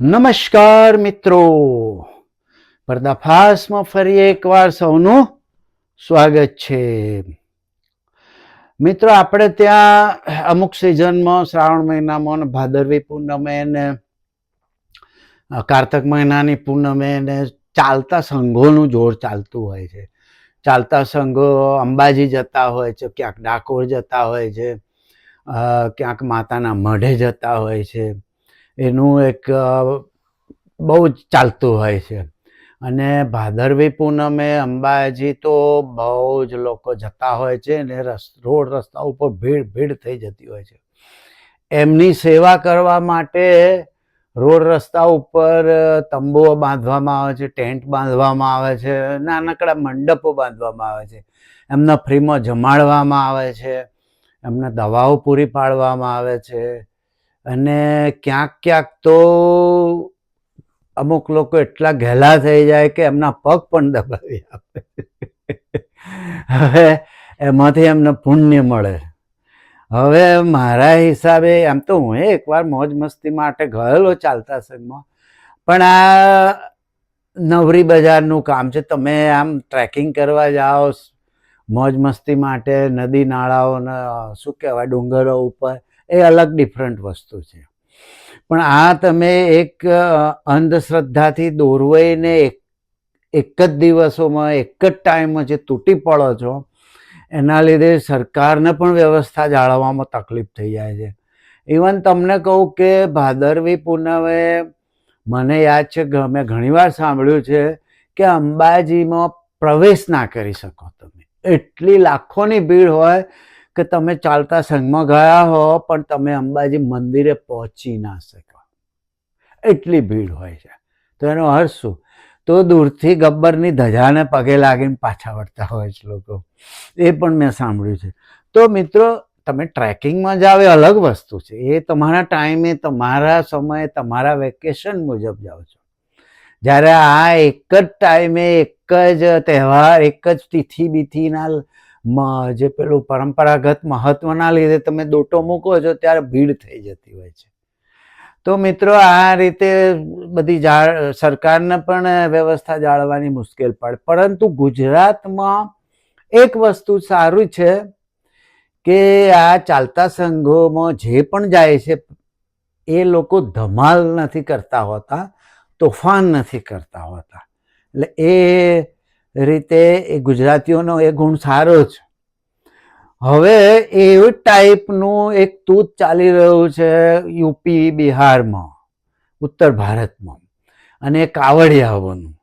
નમસ્કાર મિત્રો. પર્દાફાસમાં ફરી એકવાર સૌનું સ્વાગત છે. મિત્રો, આપણે ત્યાં અમુક સિઝનમાં શ્રાવણ મહિનામાં ને ભાદરવી પૂનમે ને કાર્તક મહિનાની પૂનમે ને ચાલતા સંઘોનું જોર ચાલતું હોય છે. ચાલતા સંઘો અંબાજી જતા હોય છે, ક્યાંક ડાકોર જતા હોય છે ક્યાંક માતાના મઢે જતા હોય છે. એનું એક બહુ જ ચાલતું હોય છે. અને ભાદરવી પૂનમે અંબાજી તો બહુ જ લોકો જતા હોય છે ને રસ, રોડ રસ્તા ઉપર ભીડ ભીડ થઈ જતી હોય છે. એમની સેવા કરવા માટે રોડ રસ્તા ઉપર તંબુઓ બાંધવામાં આવે છે, ટેન્ટ બાંધવામાં આવે છે, નાનકડા મંડપો બાંધવામાં આવે છે. એમના ફ્રીમાં જમાડવામાં આવે છે. એમને દવાઓ પૂરી પાડવામાં આવે છે. અને ક્યાંક ક્યાંક તો અમુક લોકો એટલા ઘેલા થઈ જાય કે એમના પગ પણ દબાવી આપે. હવે એમાંથી એમને પુણ્ય મળે. હવે મારા હિસાબે આમ તો હું એકવાર મોજ મસ્તી માટે ગયેલો ચાલતા સંઘમાં પણ આ નવરી બજારનું કામ છે. તમે આમ ટ્રેકિંગ કરવા જાઓ, મોજ મસ્તી માટે નદી નાળાઓને, શું કહેવાય, ડુંગરો ઉપર એ અલગ ડિફરન્ટ વસ્તુ છે. પણ આ તમે એક અંધશ્રદ્ધાથી દોરવાઈને એક એક જ દિવસોમાં, એક જ ટાઈમમાં જે તૂટી પડો છો, એના લીધે સરકારને પણ વ્યવસ્થા જાળવવામાં તકલીફ થઈ જાય છે. ઇવન તમને કહું કે ભાદરવી પૂનમે મને યાદ છે મેં ઘણીવાર સાંભળ્યું છે કે અંબાજીમાં પ્રવેશ ના કરી શકો તમે. એટલી લાખોની ભીડ હોય કે તમે ચાલતા સંઘમાં ગયા હો, પણ તમે અંબાજી મંદિરે પહોંચી ના શકો એટલી ભીડ હોય છે. તો એનો અર્થ શું? તો દૂરથી ગબ્બરની ધજાને પગે લાગીને પાછા વળતા હોય છે લોકો. એ પણ મેં સાંભળ્યું છે. તો મિત્રો, તમે ટ્રેકિંગમાં જાઓ એ અલગ વસ્તુ છે. એ તમારા ટાઈમે, તમારા સમયે, તમારા વેકેશન મુજબ જાઓ છો. જ્યારે આ એક જ ટાઈમે, એક જ તહેવાર, એક જ તિથિ બીથિના જે પેલું પરંપરાગત મહત્વના લીધે તમે દોટો મૂકો છો, ત્યારે ભીડ થઈ જતી હોય છે. તો મિત્રો, આ રીતે બધી સરકારને પણ વ્યવસ્થા જાળવવાની મુશ્કેલ પડે. પરંતુ ગુજરાતમાં એક વસ્તુ સારું છે કે આ ચાલતા સંઘોમાં જે પણ જાય છે, એ લોકો ધમાલ નથી કરતા હોતા, તોફાન નથી કરતા હોતા. એટલે એ રીતે એ ગુજરાતીઓનો એ ગુણ સારો છે. હવે એવી ટાઈપનું એક તૂત ચાલી રહ્યું છે યુપી, બિહારમાં, ઉત્તર ભારતમાં અને કાવડિયાઓનું.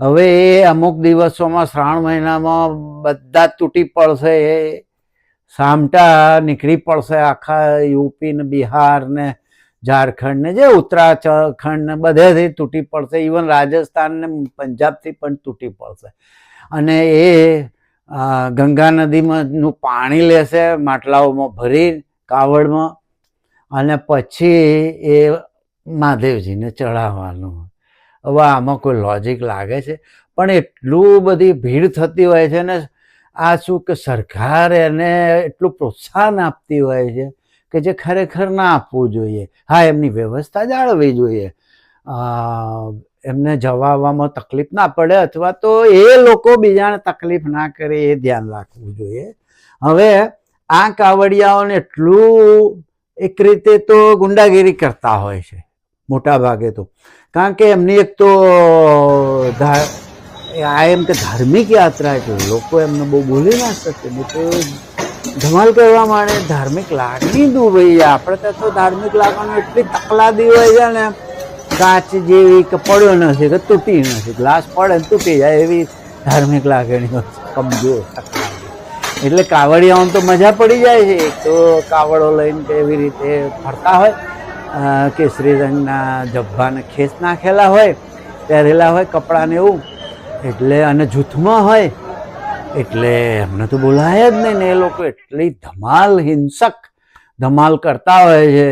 હવે એ અમુક દિવસોમાં શ્રાવણ મહિનામાં બધા તૂટી પડશે, એ સામટા નીકળી પડશે આખા યુપી ને બિહાર ને ઝારખંડ ને જે ઉત્તરાખંડ ને બધેથી તૂટી પડશે ઇવન રાજસ્થાન ને પંજાબથી પણ તૂટી પડશે. અને એ ગંગા નદીમાં નું પાણી લેશે, માટલાઓમાં ભરી, કાવડમાં, અને પછી એ મહાદેવજીને ચડાવવાનું હવે આમાં કોઈ લોજિક લાગે છે? પણ એટલું બધી ભીડ થતી હોય છે ને, આ શું કે સરકાર એને એટલું પ્રોત્સાહન આપતી હોય છે? કે જે ખરેખર ના આપવું જોઈએ. હા, એમની વ્યવસ્થા જાળવવી જોઈએ. એમને જવા તકલીફ ના પડે અથવા તો એ લોકો બીજાને તકલીફ ના કરે એ ધ્યાન રાખવું જોઈએ. હવે આ કાવડિયાઓને એટલું એક રીતે તો ગુંડાગીરી કરતા હોય છે, મોટા ભાગે તો. કારણ કે એમની એક તો આ એમ કે ધાર્મિક યાત્રા એટલે લોકો એમને બહુ બોલી ના શકે. તો ધમાલ કરવા માટે ધાર્મિક લાગણી દુભાઈ આપણે તો ધાર્મિક લાગણી એટલી તકલાદી હોય છે ને, કાચ જેવી કે પડ્યો નથી, કે તૂટી નથી. ગ્લાસ પડે ને તૂટી જાય એવી ધાર્મિક લાગણીઓ કમજોર એટલે કાવડિયાઓને તો મજા પડી જાય છે. એક તો કાવડો લઈને એવી રીતે ફરતા હોય કેસરી રંગના જબ્બાને ખેસ નાખેલા હોય, પહેરેલા હોય કપડાને એવું. એટલે અને જૂથમાં હોય એટલે એમને તો બોલાય જ નહીં ને એ લોકો એટલી ધમાલ હિંસક ધમાલ કરતા હોય છે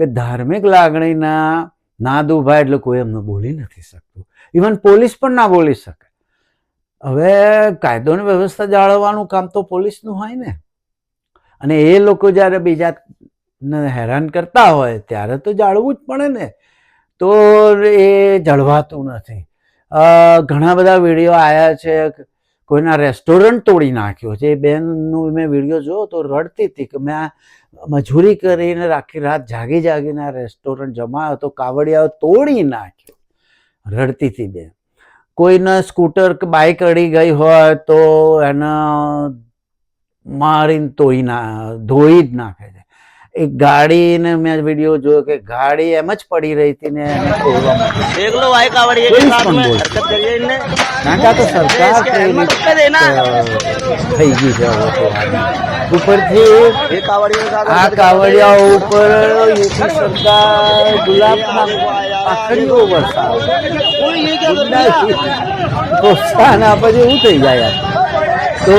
કે ધાર્મિક લાગણીના ના દુભાય એટલે કોઈ એમને બોલી નથી શકતું. ઇવન પોલીસ પણ ના બોલી શકે. હવે કાયદોની વ્યવસ્થા જાળવવાનું કામ તો પોલીસનું હોય ને. અને એ લોકો જ્યારે બીજાને હેરાન કરતા હોય ત્યારે તો જાળવવું જ પડે ને. તો એ જળવાતું નથી. ઘણા બધા વીડિયો આવ્યા છે કોઈના રેસ્ટોરન્ટ તોડી નાખ્યો. છે એ બેનનું મેં વીડિયો જોયો તો રડતી હતી કે મેં મજૂરી કરીને આખી રાત જાગી જાગીને આ રેસ્ટોરન્ટ જમાયો તો કાવડિયાઓ તોડી નાખ્યો. રડતી હતી બેન. કોઈને સ્કૂટર કે બાઇક અડી ગઈ હોય તો એને મારીને તોડી ના, ધોઈ જ નાખે છે. એ ગાડીને મેં વીડિયો જોયો કે ગાડી એમ જ પડી રહી હતી ને એકલો બાઇક આવડી એક સાથ મે હરકત કરીએ ઇને કાકા તો સરકાર થઈ ગઈ છે ઉપરથી એક કાવડિયા આ કાવડિયા ઉપર યુપી સરકાર ગુલાબના આખરીઓ વરસાદ પ્રોત્સાહન આપે એવું થઈ જાય. તો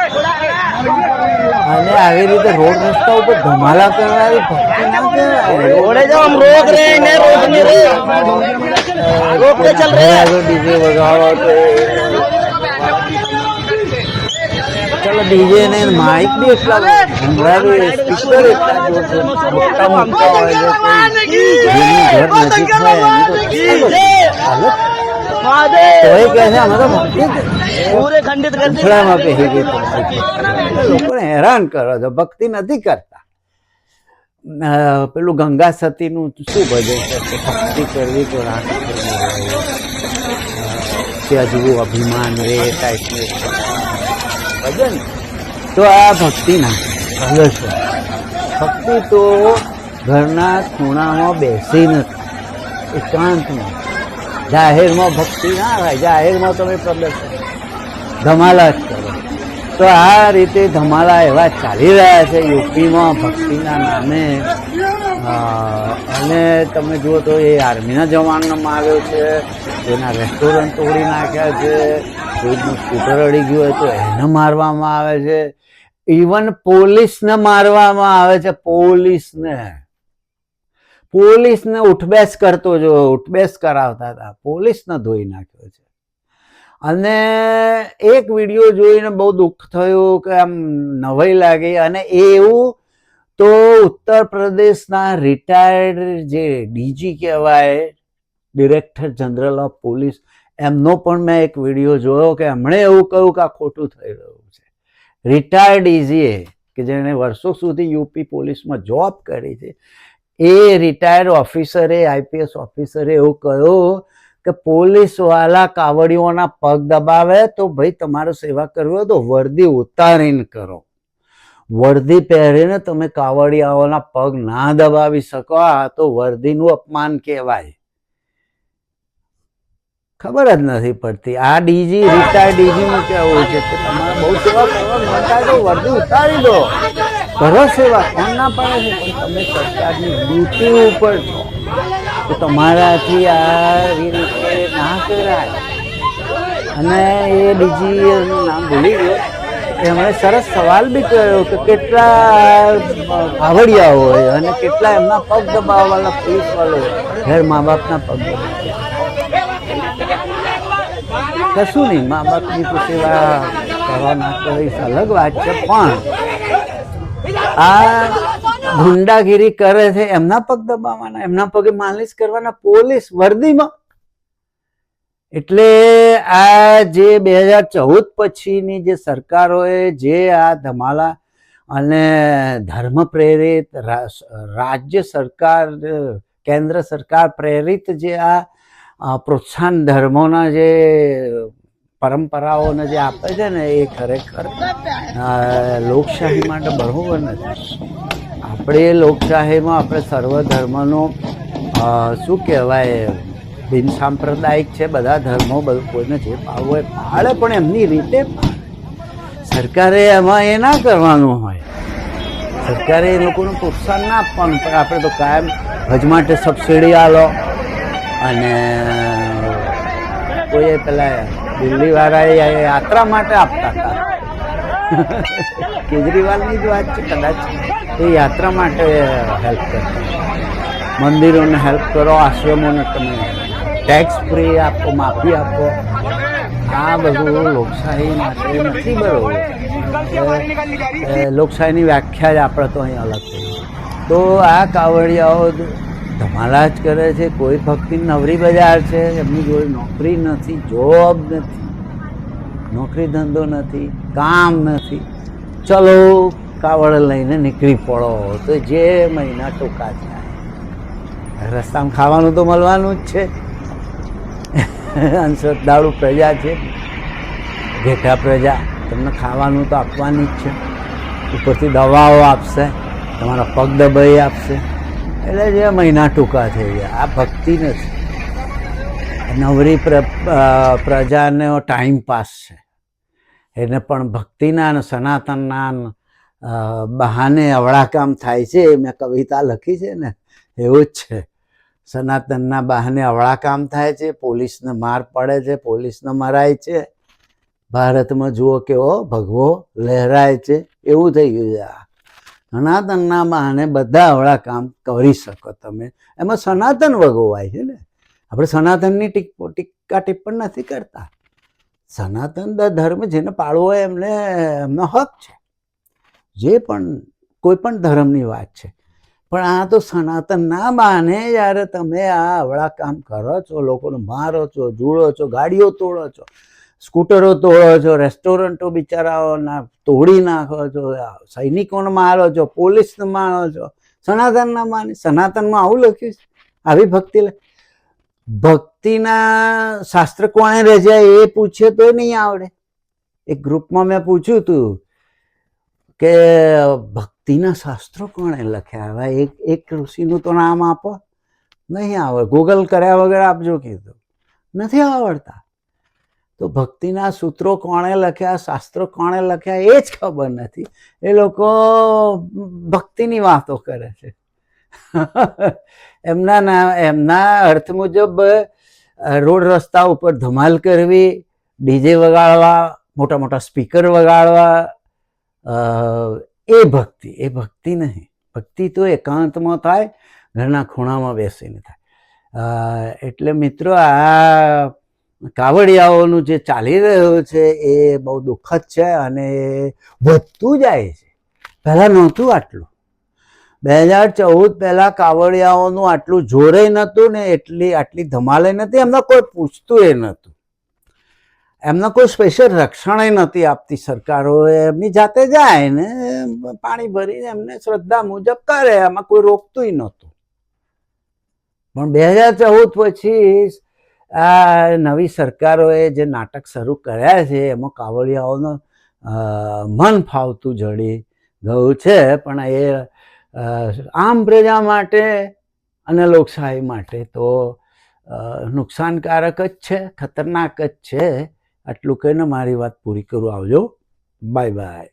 અને આવી રીતે રોડ રસ્તા ઉપર ધમાલા કરવાની ભક્તિ ના કહેવાય. રોડે જાઓ આમ રોક રે ને રોક ને રે. રોક ને ચલ રે. આગળ ડીજે વગાડો તો. ચલો ડીજે ને માઇક બી એટલા સંભળાવે સ્પીકર એટલા મોટા મોટા હોય છે ઘર નજીક હોય તો હાલત હેરાન કરો છો ભક્તિ નથી કરતા. પેલું ગંગા સતી નું શું ભજન છે? ભક્તિ કરવી કે રાજવું અભિમાન રે ટાઈપનું ભજન. તો આ ભક્તિ ના ભગશો ભક્તિ તો ઘરના ખૂણામાં બેસી નથી. એકાંતમાં. જાહેરમાં ભક્તિ ના થાય, જાહેરમાં તમે પ્રદર્શન ધમાલા જ કરો. તો આ રીતે ધમાલા એવા ચાલી રહ્યા છે, યુપીમાં ભક્તિના નામે. અને તમે જુઓ તો એ આર્મીના જવાનને આવ્યો છે તેના રેસ્ટોરન્ટ તોડી નાખ્યા છે, કોઈનું સ્કૂટર અડી ગયું હોય તો એને મારવામાં આવે છે. ઇવન પોલીસને મારવામાં આવે છે, પોલીસને. પોલીસને ઉઠબેસ કરતો જો, ઉઠબેસ કરાવતા હતા. પોલીસને ધોઈ નાખ્યો છે. અને એક વીડિયો જોઈને બહુ દુઃખ થયું કે આમ નવાઈ લાગી. અને એવું તો ઉત્તર પ્રદેશના રિટાયર્ડ જે ડીજી કહેવાય ડિરેક્ટર જનરલ ઓફ પોલીસ એમનો પણ મેં એક વીડિયો જોયો કે એમણે એવું કહ્યું કે આ ખોટું થઈ રહ્યું છે. રિટાયર્ડ ડીજીએ, કે જેણે વર્ષો સુધી યુપી પોલીસમાં જોબ કરી છે એ રિટાયર્ડ ઓફિસરે આઈપીએસ ઓફિસરે એવું કહ્યું કે પોલીસવાળા કાવડીઓના પગ દબાવે તો ભાઈ તમારે સેવા કરવી હોય તો વર્દી ઉતારીને કરો. વર્દી પહેરીને તમે કાવડિયાઓના પગ ના દબાવી શકો, આ તો વર્દીનું અપમાન કહેવાય. ખબર જ નથી પડતી. આ ડીજી રિટાયર્ડ ડીજીનું કહેવું છે કે તમારે બહુ સેવા કરવા માંગતા તો વર્દી ઉતારી દો. કરો સેવા કોણ ના પાડે છે, પણ તમે સરકારની ડ્યુટી ઉપર છો. તો તમારાથી આ રીતે ના કરાય. અને એ બીજી નામ ભૂલી ગયો. એમણે સરસ સવાલ બી કર્યો કે કેટલા ભાવડિયા હોય અને કેટલા એમના પગ દબાવવાના પોલીસ વાળો હોય. ઘેર મા બાપના પગ કશું નહીં મા બાપની તો સેવા કરવા ના કરીશ અલગ વાત છે, પણ આ ગુંડાગીરી કરે છે એમના પગ દબાવવાના એમના પગે માલિશ કરવાના પોલીસ વર્દીમાં. એટલે આ જે બે હજાર ચૌદ પછીની જે સરકારોએ જે આ ધમાલા અને ધર્મ પ્રેરિત રાજ્ય સરકાર કેન્દ્ર સરકાર પ્રેરિત જે આ પ્રોત્સાહન ધર્મોના જે પરંપરાઓને જે આપે છે ને એ ખરેખર લોકશાહી માટે બરોબર નથી આપણે લોકશાહીમાં આપણે સર્વ ધર્મનો શું કહેવાય, બિન સાંપ્રદાયિક છે, બધા ધર્મો બધું કોઈને જે પાડવું હોય પાડે પણ એમની રીતે. સરકારે એમાં એ ના કરવાનું હોય સરકારે એ લોકોનું પ્રોત્સાહન ના આપવાનું, પણ આપણે તો કાયમ હજ માટે સબસિડી આલો અને કોઈ પેલા દિલ્હી વાળા યાત્રા માટે આપતા હતા. કેજરીવાલની જ વાત છે, કદાચ એ યાત્રા માટે હેલ્પ કરતા મંદિરોને હેલ્પ કરો, આશ્રમોને તમે ટેક્સ ફ્રી આપો, માફી આપો. આ બધું લોકશાહી માટે નથી, બરોબર. લોકશાહીની વ્યાખ્યા જ આપણે તો અહીં અલગ થઈ તો આ કાવડિયાઓ ધમાલા જ કરે છે, કોઈ ભક્તિ નવરી બજાર છે, એમની જોડે નોકરી નથી, જોબ નથી, નોકરી ધંધો નથી, કામ નથી. ચલો કાવડ લઈને નીકળી પડો, તો જે મહિના ટૂંકા થાય. રસ્તામાં ખાવાનું તો મળવાનું જ છે. અંધશ્રદ્ધાળુ પ્રજા છે ઘેટા પ્રજા, તમને ખાવાનું તો આપવાની જ છે. ઉપરથી દવાઓ આપશે, તમારા પગ દબાઈ આપશે. એટલે જે મહિના ટૂંકા થઈ ગયા. આ ભક્તિ નથી. નવરી પ્રજાનો ટાઈમ પાસ છે. એને પણ ભક્તિના અને સનાતનના બહાને અવળાકામ થાય છે. મેં કવિતા લખી છે ને, એવું જ છે. સનાતનના બહાને અવળાકામ થાય છે, પોલીસને માર પડે છે, પોલીસને મરાય છે. ભારતમાં જુઓ કેવો ભગવો લહેરાય છે. એવું થઈ ગયું છે આ. સનાતનના બહાને બધા આવડા કામ કરી શકો તમે. એમાં સનાતન વગોવાય છે ને. આપણે સનાતનની ટીક ટીકા ટિપ્પણ નથી કરતા. સનાતન ધર્મ જેને પાળવો એમને, એમનો હક છે. જે પણ, કોઈ પણ ધર્મની વાત છે. પણ આ તો સનાતન ના માને જ્યારે તમે આ અવળા કામ કરો છો, લોકોને મારો છો, જુડો છો, ગાડીઓ તોડો છો. સ્કૂટરો તોડો છો, રેસ્ટોરન્ટો બિચારાઓના તોડી નાખો છો સૈનિકોને મારો છો પોલીસને મારો છો સનાતનના માની, સનાતનમાં આવું લખ્યું છે? આવી ભક્તિ ભક્તિના શાસ્ત્ર કોણે રચ્યા એ પૂછે તો નહીં આવડે. એક ગ્રુપમાં મેં પૂછ્યું હતું કે ભક્તિના શાસ્ત્રો કોણે લખ્યા? હવે એક એક ઋષિનું તો નામ આપો. નહીં આવડે. ગૂગલ કર્યા વગર આપજો કીધું. નથી આવડતા. તો ભક્તિના સૂત્રો કોણે લખ્યા, શાસ્ત્રો કોણે લખ્યા એ જ ખબર નથી. એ લોકો ભક્તિની વાતો કરે છે. એમના ના, એમના અર્થ મુજબ રોડ રસ્તા ઉપર ધમાલ કરવી, ડીજે વગાડવા, મોટા મોટા સ્પીકર વગાડવા એ ભક્તિ એ ભક્તિ નહીં. ભક્તિ તો એકાંતમાં થાય, ઘરના ખૂણામાં બેસીને થાય. એટલે મિત્રો આ કાવડિયાઓનું જે ચાલી રહ્યું છે એ બહુ દુઃખદ છે અને વધતું જાય છે. પહેલાં નહોતું આટલું. બે હજાર ચૌદ પહેલાં કાવડિયાઓનું આટલું જોરે નહોતું ને એટલી, આટલી ધમાલે નથી એમને કોઈ પૂછતું એ નહોતું. એમને કોઈ સ્પેશિયલ રક્ષણ નથી આપતી સરકારો. એમની જાતે જાય ને પાણી ભરીને એમને શ્રદ્ધા મુજબ કરે. એમાં કોઈ રોકતું નહોતું. પણ બે હજાર ચૌદ પછી આ નવી સરકારોએ જે નાટક શરૂ કર્યા છે, એમાં કાવડિયાઓનું મન ફાવતું જડી ગયું છે, પણ એ આમ પ્રજા માટે અને લોકશાહી માટે તો નુકસાનકારક જ છે, ખતરનાક જ છે. આટલું કહીને મારી વાત પૂરી કરું. આવજો. Bye bye.